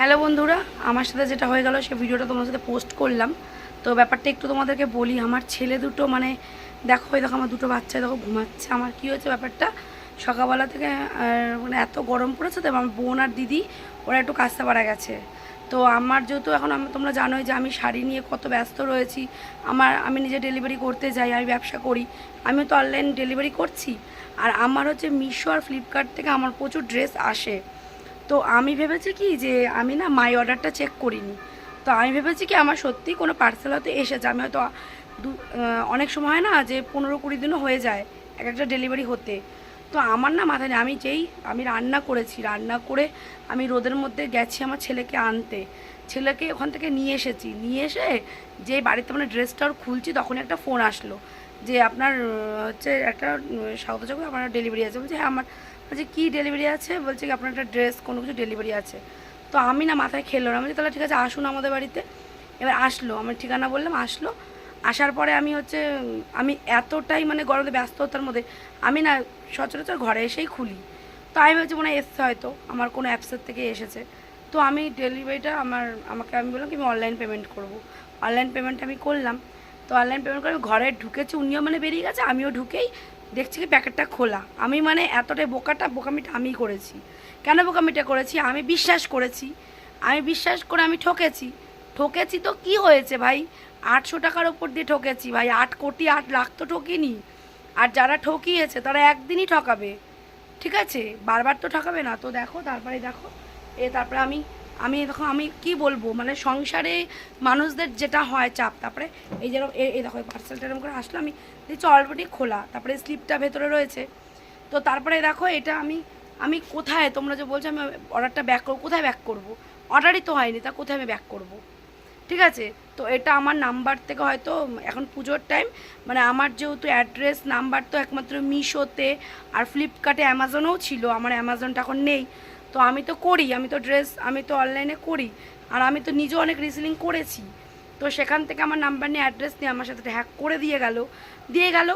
Hello বন্ধুরা, আমার সাথে যেটা হয়ে গেল, সে ভিডিওটা তোমার সাথে পোস্ট করলাম। তো ব্যাপারটা একটু তোমাদেরকে বলি, আমার ছেলে দুটো মানে দেখো দেখো আমার দুটো বাচ্চা দেখো ঘুমাচ্ছে। আমার কি হয়েছে ব্যাপারটা? সকালবেলা থেকে মানে এত গরম পড়েছে তো, আমার বোন আর দিদি, ওরা একটু কাজতে পারা গেছে। তো আমার যেহেতু এখন তোমরা জানোই যে আমি শাড়ি নিয়ে কত ব্যস্ত রয়েছি। আমার, আমি নিজে ডেলিভারি করতে যাই, আমি ব্যবসা করি। আমি তো অনলাইন ডেলিভারি করছি। আর আমার হচ্ছে মিশো আর ফ্লিপকার্ট থেকে আমার প্রচুর ড্রেস আসে। তো আমি ভেবেছি কি যে আমি না মাই অর্ডারটা চেক করিনি। তো আমি ভেবেছি কি আমার সত্যি কোনো পার্সেল হয়তো এসেছে। আমি হয়তো অনেক সময় হয় না যে পনেরো কুড়ি দিনও হয়ে যায় এক একটা ডেলিভারি হতে। তো আমার না মাথায় আমি যেই আমি রান্না করেছি, রান্না করে আমি রোদের মধ্যে গেছি আমার ছেলেকে আনতে। ছেলেকে ওখান থেকে নিয়ে এসেছি। নিয়ে এসে যে বাড়িতে মানে ড্রেসটা ওর খুলছি তখন একটা ফোন আসলো। যে আপনার হচ্ছে একটা সাউথ চোখে আপনার ডেলিভারি আছে। বলছে হ্যাঁ আমার বলছে কী ডেলিভারি আছে? বলছে কি আপনার একটা ড্রেস কোনো কিছু ডেলিভারি আছে। তো আমি না মাথায় খেললো না। বলছি, তাহলে ঠিক আছে আসুন আমাদের বাড়িতে। এবার আসলো আমার ঠিকানা বললাম আসলো। আসার পরে আমি হচ্ছে আমি এতটাই মানে গরমে ব্যস্ততার মধ্যে আমি না সচরাচর ঘরে এসেই খুলি। তো আমি ভাবছি মনে হয় এসছে হয়তো আমার কোনো অ্যাপসের থেকে এসেছে। তো আমি ডেলিভারিটা আমার আমাকে আমি বললাম কি আমি অনলাইন পেমেন্ট করব। অনলাইন পেমেন্ট আমি করলাম। তো অনলাইন পেমেন্ট করে ঘরে ঢুকেছে, উনিও মানে বেরিয়ে গেছে, আমিও ঢুকেই দেখছি কি প্যাকেটটা খোলা। আমি মানে এতটাই বোকাটা, বোকামিটা আমিই করেছি। কেন বোকামিটা করেছি? আমি বিশ্বাস করেছি। আমি বিশ্বাস করে আমি ঠকেছি। ঠকেছি তো কি হয়েছে ভাই? আটশো টাকার ওপর দিয়ে ঠকেছি ভাই, আট কোটি আট লাখ তো ঠকিনি। আর যারা ঠকিয়েছে তারা একদিনই ঠকাবে। ঠিক আছে? বারবার তো ঠকাবে না। তো দেখো, তারপরে দেখো, এ তারপরে আমি আমি দেখো, আমি কি বলব? মানে সংসারে মানুষদের যেটা হয় চাপ, তারপরে এই যেরকম এই দেখো পার্সেলটা এরকম করে আসলো আমি দেখছি অলরেডি খোলা, তারপরে স্লিপটা ভেতরে রয়েছে। তো তারপরে দেখো, এটা আমি আমি কোথায়, তোমরা যে বলছো আমি অর্ডারটা ব্যাক করব, কোথায় ব্যাক করব? অর্ডারই তো হয়নি, তা কোথায় আমি ব্যাক করব? ঠিক আছে? তো এটা আমার নাম্বার থেকে হয়তো, এখন পুজোর টাইম মানে আমার যেহেতু অ্যাড্রেস নাম্বার তো একমাত্র মিশোতে, আর ফ্লিপকার্টে অ্যামাজনেও ছিল, আমার অ্যামাজনটা এখন নেই। তো আমি তো করি, আমি তো ড্রেস আমি তো অনলাইনে করি, আর আমি তো নিজেও অনেক রিসেলিং করেছি। তো সেখান থেকে আমার নাম্বার নিয়ে অ্যাড্রেস নিয়ে আমার সাথে হ্যাক করে দিয়ে গেল। দিয়ে গেল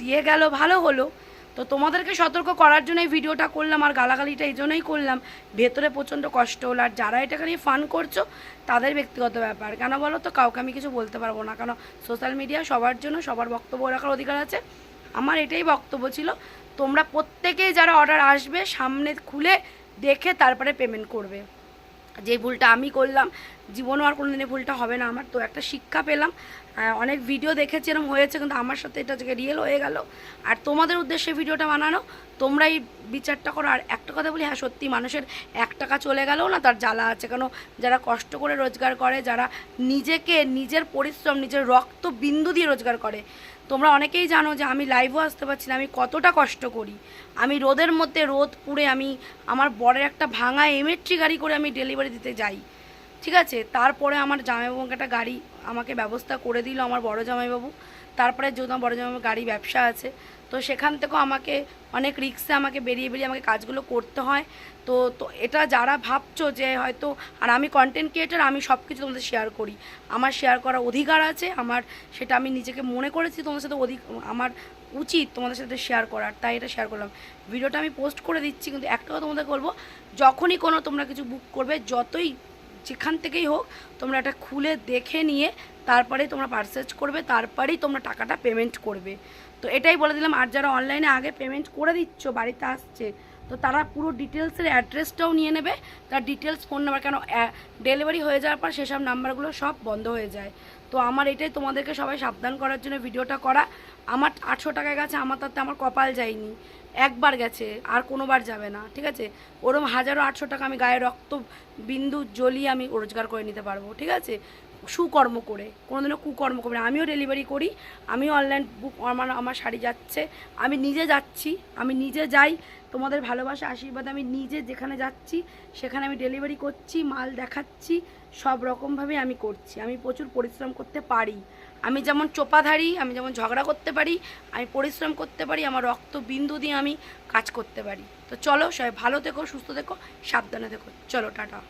দিয়ে গেল, ভালো হলো। তো তোমাদেরকে সতর্ক করার জন্য এই ভিডিওটা করলাম, আর গালাগালিটা এই জন্যই করলাম। ভেতরে প্রচণ্ড কষ্ট হলো, আর যারা এটাকে নিয়ে ফান করছ, তাদের ব্যক্তিগত ব্যাপার। কেন বলো তো? কাউকে আমি কিছু বলতে পারব না। কেন সোশ্যাল মিডিয়া সবার জন্য, সবার বক্তব্য রাখার অধিকার আছে। আমার এটাই বক্তব্য ছিল, তোমরা প্রত্যেকেই যারা অর্ডার আসবে, সামনে খুলে দেখে তারপরে পেমেন্ট করবে। যে ভুলটা আমি করলাম, জীবনও আর কোনোদিনই ভুলটা হবে না আমার। তো একটা শিক্ষা পেলাম। অনেক ভিডিও দেখেছি এরকম হয়েছে, কিন্তু আমার সাথে এটা থেকে রিয়েল হয়ে গেল। আর তোমাদের উদ্দেশ্যে ভিডিওটা বানানো তোমরাই বিচারটা করো। আর একটা কথা বলি হ্যাঁ সত্যি মানুষের এক টাকা চলে গেলেও না তার জ্বালা আছে। কেন? যারা কষ্ট করে রোজগার করে, যারা নিজেকে নিজের পরিশ্রম, নিজের রক্ত বিন্দু দিয়ে রোজগার করে তোমরা অনেকেই জানো যে আমি লাইভও আসতে পারছি না, আমি কতটা কষ্ট করি। আমি রোদের মধ্যে রোদ পুড়ে আমি আমার বরের একটা ভাঙা এমএট্রি গাড়ি করে আমি ডেলিভারি দিতে যাই। ঠিক আছে? তারপরে আমার জামাইবাবুকে একটা গাড়ি আমাকে ব্যবস্থা করে দিল আমার বড় জামাইবাবু। তারপরে যেহেতু আমার বড় জামাইবাবু গাড়ি ব্যবসা আছে। তো সেখান থেকেও আমাকে অনেক রিক্সে আমাকে বেরিয়ে বেরিয়ে আমাকে কাজগুলো করতে হয়। তো তো এটা যারা ভাবছ যে হয়তো, আর আমি কন্টেন্ট ক্রিয়েটার আমি সব কিছু তোমাদের শেয়ার করি। আমার শেয়ার করার অধিকার আছে, আমার সেটা আমি নিজেকে মনে করেছি, তোমাদের সাথে অধিক, আমার উচিত তোমাদের সাথে শেয়ার করার, তাই এটা শেয়ার করলাম। ভিডিওটা আমি পোস্ট করে দিচ্ছি, কিন্তু একটা কথা তোমাদের বলব, যখনই কোনো তোমরা কিছু বুক করবে, যতই যেখান থেকেই হোক, তোমরা এটা খুলে দেখে নিয়ে তারপরেই তোমরা পারচেজ করবে, তারপরেই তোমরা টাকাটা পেমেন্ট করবে। তো এটাই বলে দিলাম, আর যারা অনলাইনে আগে পেমেন্ট করে দিচ্ছ, বাড়িতে আসছে, তো তারা পুরো ডিটেলসের অ্যাড্রেসটাও নিয়ে নেবে। তার ডিটেলস ফোন নাম্বার কেন ডেলিভারি হয়ে যাওয়ার পর সেসব নাম্বারগুলো সব বন্ধ হয়ে যায়। তো আমার এটাই তোমাদেরকে সবাই সাবধান করার জন্য ভিডিওটা করা। আমার আটশো টাকায় গেছে, আমার তাতে আমার কপাল যায়নি। একবার গেছে, আর কোনোবার যাবে না, ঠিক আছে? ওরম হাজারো আটশো টাকা আমি গায়ে রক্ত, বিন্দু জ্বলিয়ে আমি রোজগার করে নিতে পারব, ঠিক আছে? সুকর্ম করে, কোনোদিনও কুকর্ম করে। আমিও ডেলিভারি করি, আমিও অনলাইন বুক আমার আমার শাড়ি যাচ্ছে। আমি নিজে যাচ্ছি, আমি নিজে যাই, তোমাদের ভালোবাসা, আশীর্বাদ আমি নিজে যেখানে যাচ্ছি, সেখানে আমি ডেলিভারি করছি, মাল দেখাচ্ছি, সব রকমভাবে আমি করছি। আমি প্রচুর পরিশ্রম করতে পারি। আমি যেমন চোপাধারী, আমি যেমন ঝগড়া করতে পারি, আমি পরিশ্রম করতে পারি, আমার রক্ত বিন্দু দিয়ে আমি কাজ করতে পারি। তো চলো সবাই ভালো থেকো, সুস্থ থেকো, সাবধানে থেকো। চলো, টাটা।